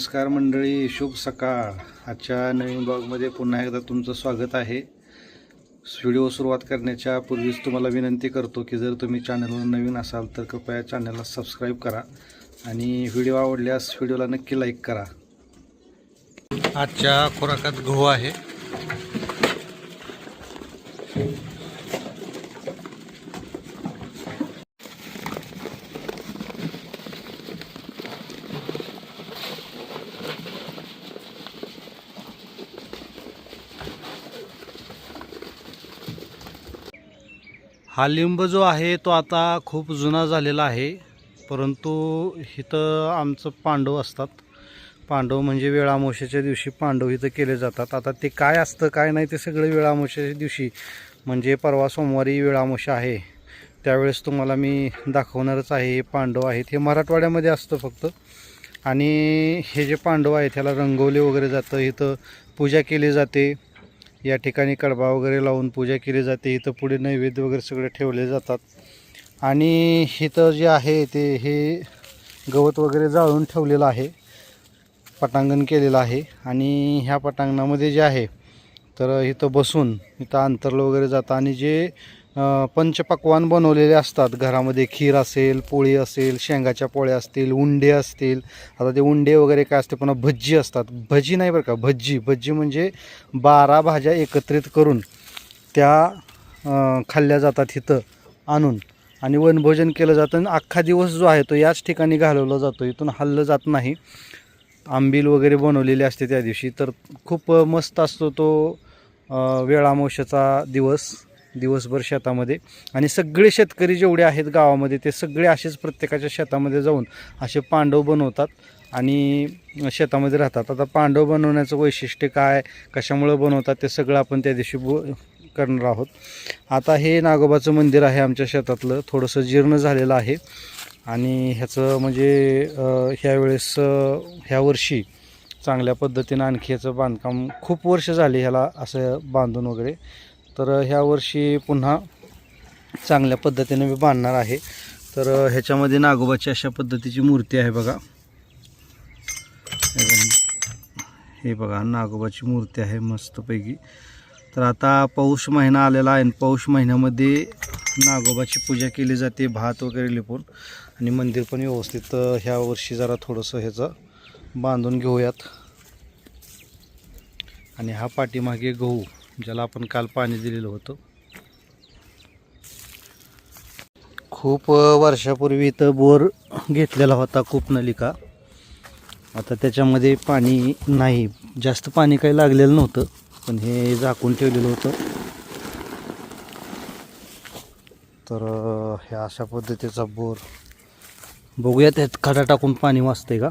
नमस्कार मंडळी शुभ सकाळ. आजच्या नवीन ब्लॉगमध्ये पुन्हा एकदा तुमचं स्वागत आहे. व्हिडिओ सुरुवात करण्याच्या पूर्वीच तुम्हाला विनंती करतो की जर तुम्ही चॅनलवर नवीन असाल तर कृपया चॅनलला सबस्क्राईब करा आणि व्हिडिओ आवडल्यास व्हिडिओला नक्की लाईक करा. आजच्या खुराकात गहू आहे. हा लिंब जो आहे तो आता खूप जुना झालेला आहे. परंतु इथं आमचं पांडव असतात. पांडव म्हणजे वेळामोशाच्या दिवशी पांडव इथं केले जातात. आता ते काय असतं काय नाही ते सगळं वेळामोशाच्या दिवशी. म्हणजे परवा सोमवारी वेळामोशा आहे. त्यावेळेस तुम्हाला मी दाखवणारच आहे हे पांडव आहेत. हे मराठवाड्यामध्ये असतं फक्त. आणि हे जे पांडव आहेत त्याला रंगवले वगैरे जातं. इथं पूजा केली जाते. या ठिकाणी कडबा वगैरे लावून पूजा केली जाते. इथं पुढे नैवेद्य वगैरे सगळे ठेवले जातात. आणि इथं जे आहे ते हे गवत वगैरे जाळून ठेवलेलं आहे. पटांगण केलेलं आहे. आणि ह्या पटांगणामध्ये जे आहे तर इथं बसून इथं अंतरलं वगैरे जातं. आणि जे पंचपक्वान बनवलेले असतात. घरामध्ये खीर असेल पोळी असेल शेंगाच्या पोळ्या असतील उंडे असतील. आता ते उंडे वगैरे काय असते पुन्हा भज्जी असतात. भजी नाही बरं का भज्जी. भज्जी म्हणजे बारा भाज्या एकत्रित करून त्या खाल्ल्या जातात इथं आणून. आणि वनभोजन केलं जातं आणि अख्खा दिवस जो आहे तो याच ठिकाणी घालवला जातो. इथून हल्लं जात नाही. आंबील वगैरे बनवलेली असते त्या दिवशी. तर खूप मस्त असतो तो वेळामोशाचा दिवस. दिवसभर शेतामध्ये. आणि सगळे शेतकरी जेवढे आहेत गावामध्ये ते सगळे असेच प्रत्येकाच्या शेतामध्ये जाऊन असे पांडव बनवतात आणि शेतामध्ये राहतात. आता पांडव बनवण्याचं वैशिष्ट्य काय कशामुळं बनवतात ते सगळं आपण त्या दिवशी बो करणार आहोत. आता हे नागोबाचं मंदिर आहे आमच्या शेतातलं थोडंसं जीर्ण झालेलं आहे. आणि ह्याचं म्हणजे ह्यावेळेस ह्या वर्षी चांगल्या पद्धतीनं आणखी ह्याचं बांधकाम खूप वर्ष झाली ह्याला असं बांधून वगैरे. तर ह्या वर्षी पुन्हा चांगल्या पद्धतीने मी बांधणार आहे. तर ह्याच्यामध्ये नागोबाची अशा पद्धतीची मूर्ती आहे बघा. हे बघा. नागोबाची मूर्ती आहे मस्तपैकी. तर आता पौष महिना आलेला आहे आणि पौष महिन्यामध्ये नागोबाची पूजा केली जाते भात वगैरे लिपून. आणि मंदिर पण व्यवस्थित ह्या वर्षी जरा थोडंसं ह्याचं बांधून घेऊयात. आणि हा पाठीमागे गहू. ज्याला आपण काल पाणी दिलेलं होतं. खूप वर्षापूर्वी इथं बोर घेतलेला होता खूप नलिका. आता त्याच्यामध्ये पाणी नाही. जास्त पाणी काही लागलेलं नव्हतं पण हे झाकून ठेवलेलं होतं. तर ह्या हे अशा पद्धतीचा बोर. बघूया त्यात खडा टाकून पाणी वाचतंय का?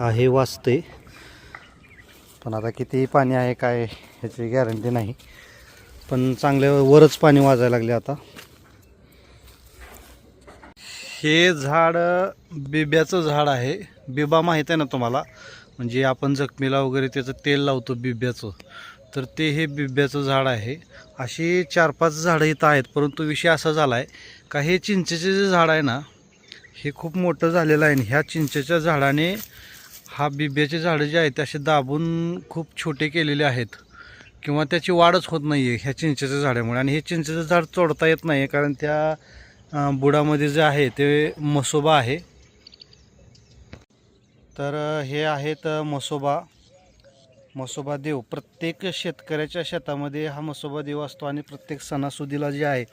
आहे वाचते पण आता किती पाणी आहे काय ह्याची गॅरंटी नाही. पण चांगल्या वरच पाणी वाजायला लागले आता. हे झाड बिब्याचं झाड आहे. बिबा माहीत आहे ना तुम्हाला? म्हणजे आपण जखमीला वगैरे त्याचं तेल लावतो बिब्याचं. तर ते हे बिब्याचं झाड आहे. अशी चार पाच झाडं इथं आहेत परंतु विषय असा झाला आहे का हे चिंचेचे जे झाड आहे ना हे खूप मोठं झालेलं आहे आणि ह्या चिंचेच्या झाडाने हा बिब्याचे झाडं जे आहेत असे दाबून खूप छोटे केलेले आहेत. किंवा त्याची वाढच होत नाही आहे ह्या चिंचेच्या झाडामुळे. आणि हे चिंचेचं झाड तोडता येत नाही कारण त्या बुडामध्ये जे आहे ते मसोबा आहे. तर हे आहेत मसोबा. मसोबा देव. प्रत्येक शेतकऱ्याच्या शेतामध्ये हा मसोबा देव असतो आणि प्रत्येक सणासुदीला जे आहे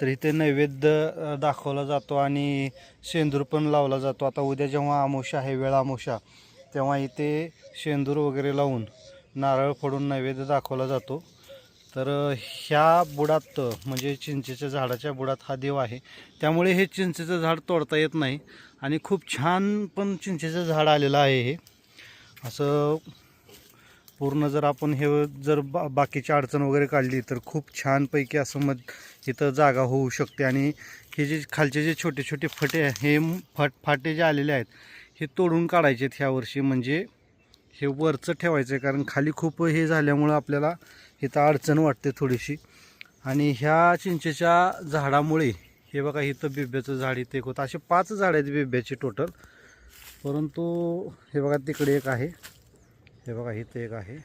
तर इथे नैवेद्य दाखवला जातो आणि सेंदूर पण लावला जातो. आता उद्या जेव्हा आमोशा आहे वेळ आमोशा तेव्हा इथे शेंदूर वगैरे लावून नारळ फोडून नैवेद्य दाखवला जातो. तर ह्या बुडात म्हणजे चिंचेच्या झाडाच्या बुडात हा देव आहे. त्यामुळे हे चिंचेचं झाड तोडता येत नाही आणि खूप छान पण चिंचेचं झाड आलेलं आहे हे. असं पूर्ण जर आपण हे जर बा बाकीची अडचण वगैरे काढली तर खूप छानपैकी असं मग इथं जागा होऊ शकते. आणि हे जे खालचे जे छोटे छोटे फटे हे फट फाटे जे आलेले आहेत हे तोडून काढायचे आहेत ह्या वर्षी. म्हणजे हे वरचं ठेवायचं आहे कारण खाली खूप हे झाल्यामुळं आपल्याला इथं अडचण वाटते थोडीशी. आणि ह्या चिंचेच्या झाडामुळे हे बघा इथं बिब्याचं झाड इथं एक होतं. असे पाच झाड आहेत बिब्याचे टोटल परंतु हे बघा तिकडे एक आहे. हे बघा इथं एक आहे.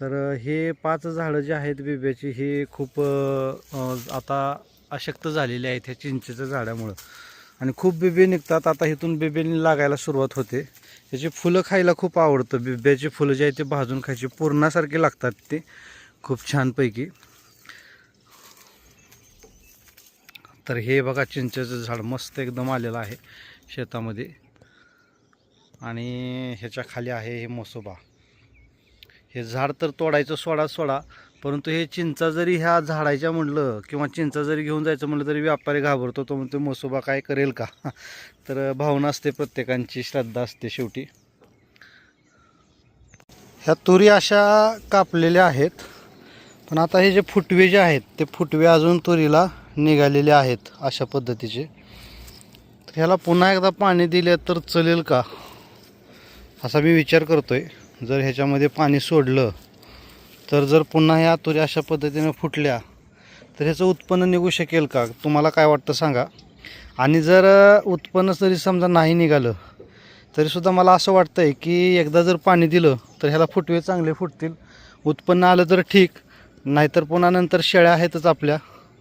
तर हे पाच झाडं जे आहेत बिब्याची हे खूप आता अशक्त झालेली आहेत ह्या चिंचेच्या झाडामुळं. आणि खूप बिबे निघतात. आता इथून बिबे लागायला सुरुवात होते. त्याची फुलं खायला खूप आवडतं. बिब्याची फुलं जे आहे ते भाजून खायची. पूर्णासारखे लागतात ते. खूप छानपैकी. तर हे बघा चिंचेचं झाड मस्त एकदम आलेलं आहे शेतामध्ये. आणि ह्याच्या खाली आहे हे मोसोबा. हे झाड तर तोडायचं सोडा सोडा परंतु हे चिंचा जरी ह्या झाडायच्या म्हणलं किंवा चिंचा जरी घेऊन जायचं म्हटलं तरी व्यापारी घाबरतो तो म्हणतो मसोबा काय करेल का? तर भावना असते प्रत्येकांची श्रद्धा असते शेवटी. ह्या तुरी अशा कापलेल्या आहेत पण आता हे जे फुटवे जे आहेत ते फुटवे अजून तुरीला निघालेले आहेत अशा पद्धतीचे. तर ह्याला पुन्हा एकदा पाणी दिले तर चलेल का? असा मी विचार करतोय. जर ह्याच्यामध्ये पाणी सोडलं तर जर पुन्हा ह्या तुरी अशा पद्धतीने फुटल्या तर ह्याचं उत्पन्न निघू शकेल का? तुम्हाला काय वाटतं सांगा. आणि जर उत्पन्न जरी समजा नाही निघालं तरीसुद्धा मला असं वाटतं आहे की एकदा जर पाणी दिलं तर ह्याला फुटवे चांगले फुटतील. उत्पन्न आलं तर ठीक नाहीतर पुन्हा नंतर शेळ्या आहेतच आपल्या.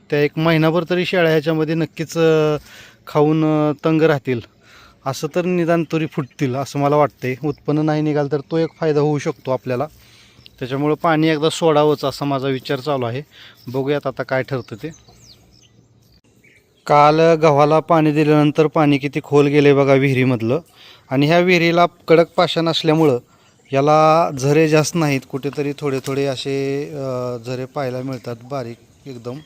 त्या एक महिनाभर तरी शेळ्या ह्याच्यामध्ये नक्कीच खाऊन तंग राहतील. असं तर निदान तरी फुटतील असं मला वाटतं उत्पन्न नाही निघालं तर तो एक फायदा होऊ शकतो आपल्याला. त्याच्यामुळं पाणी एकदा सोडावंच असा माझा विचार चालू आहे. बघूयात आता काय ठरतं ते. काल गव्हाला पाणी दिल्यानंतर पाणी किती खोल गेले बघा विहिरीमधलं. आणि ह्या विहिरीला कडक पाषाण असल्यामुळं याला झरे जास्त नाहीत. कुठेतरी थोडे थोडे असे झरे पाहायला मिळतात बारीक एकदम.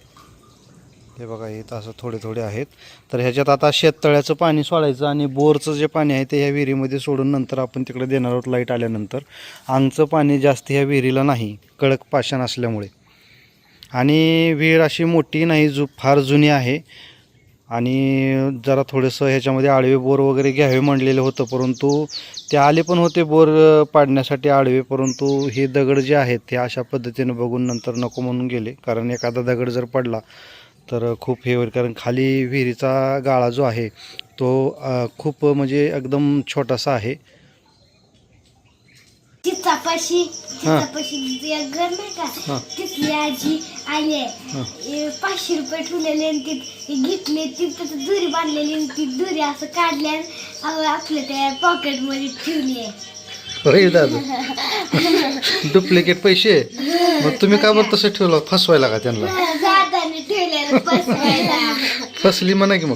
हे बघा हे असं थोडे थोडे आहेत. तर ह्याच्यात आता शेततळ्याचं पाणी सोडायचं आणि बोरचं जे पाणी आहे ते ह्या विहिरीमध्ये सोडून नंतर आपण तिकडे देणार आहोत लाइट आल्यानंतर. आंगचं पाणी जास्त ह्या विहिरीला नाही कडक पाषाण असल्यामुळे. आणि विहीर अशी मोठी नाही जु फार जुनी आहे. आणि जरा थोडंसं ह्याच्यामध्ये आडवे बोर वगैरे घ्यावे म्हणलेलं होतं परंतु ते आले पण होते बोर पाडण्यासाठी आडवे परंतु हे दगड जे आहेत ते अशा पद्धतीनं बघून नंतर नको म्हणून गेले. कारण एखादा दगड जर पडला तर खूप हे होईल कारण खाली विहिरीचा गाळा जो आहे तो खूप म्हणजे एकदम छोटासा आहे. चिचापाशी. चिचापाशी एक घर नाही. का? तिथली आजी आले ए, पाचशे रुपये ठेवलेले ती घेतले तिथं दुरी बांधलेली ती दुरी असं काढली आणि अहो, आपल्या त्या पॉकेटमध्ये ठेवली डुप्लिकेट पैसे? मग तुम्ही का बरं तसं ठेवलं? फसवायला का त्यांना? फसली म्हणा की मग.